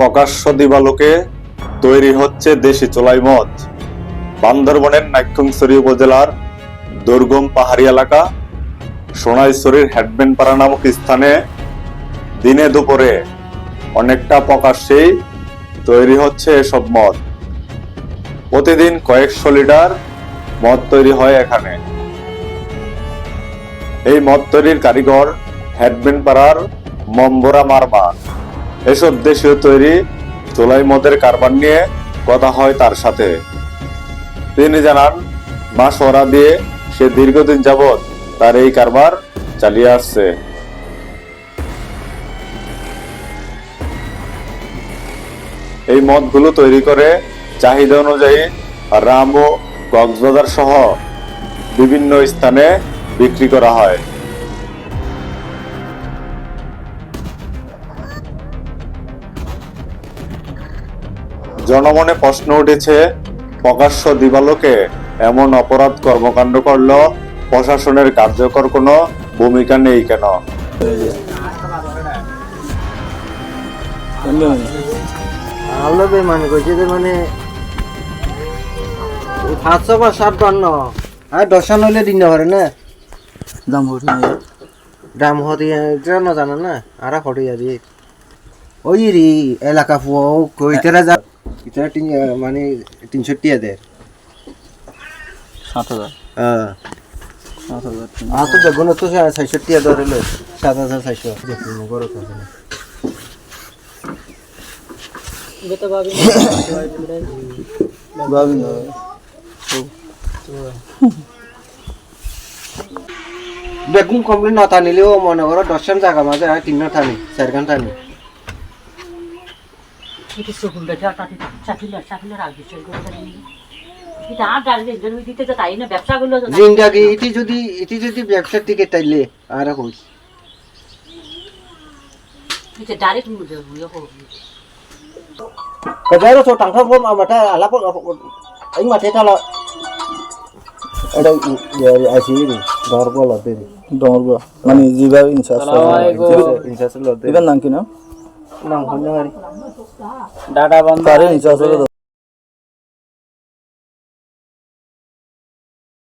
প্রকাশ্য দিবালোকে তৈরি হচ্ছে দেশি চোলাই মদ। বান্দরবনের নাইক্ষংছড়ি উপজেলার দুর্গম পাহাড়ি এলাকা সোনাইছড়ির হেডম্যানপাড়া নামক স্থানে দিনে দুপুরে অনেকটা প্রকাশ্যেই তৈরি হচ্ছে এসব মদ। প্রতিদিন কয়েকশো লিটার মদ তৈরি হয় এখানে। এই মদ তৈরির কারিগর হেডম্যান পাড়ার মম্বরা মারমা। এসব দেশীয় তৈরি চোলাই মদের কারবার নিয়ে কথা হয় তার সাথে। তিনি জানান মাস ওরা দিয়ে সে দীর্ঘদিন যাবৎ তার এই কারবার চালিয়ে আসছে। এই মদগুলো তৈরি করে চাহিদা অনুযায়ী রাম ও কক্সবাজার সহ বিভিন্ন স্থানে বিক্রি করা হয়। জনমনে প্রশ্ন উঠেছে প্রকাশ্য দিবালোকে এমন অপরাধ কর্মকাণ্ড করল প্রশাসনের কার্যকর কোনো ভূমিকা নেই কেন? মানে যে মানে সাতশো বা সাত বান্ন আর দশটা নইলে দিন পারে না। দাম হচ্ছে দাম হতে এটা না জানা না আর হতে যাবি ওই রি এলাকা ফুয়া কইতেরা যা ইতারা তিন মানে তিনশো টিয়া দেয় সাত হাজার তো বেগুন তো ছয়শো টিয়া ধরে লো সাত হাজার ছয়শো দেখুন গরো তো বাবিন বেগুন কমপ্লিট না টানিলেও মনে করো দশটান জায়গা মাঝে তিনটা টানি চারখান টানি। Itu sebunda jata tidak চাকরিলা চাকরিলা রাখবি এটা আর ডালবে দিতে তো তাই না ব্যবসা গুলো জিন্দাগি যদি যদি ব্যবসার দিকে আর এটা ডাইরেক্ট ইয়ে ডমরগুয়া মানে নাম কি hari বন্ধ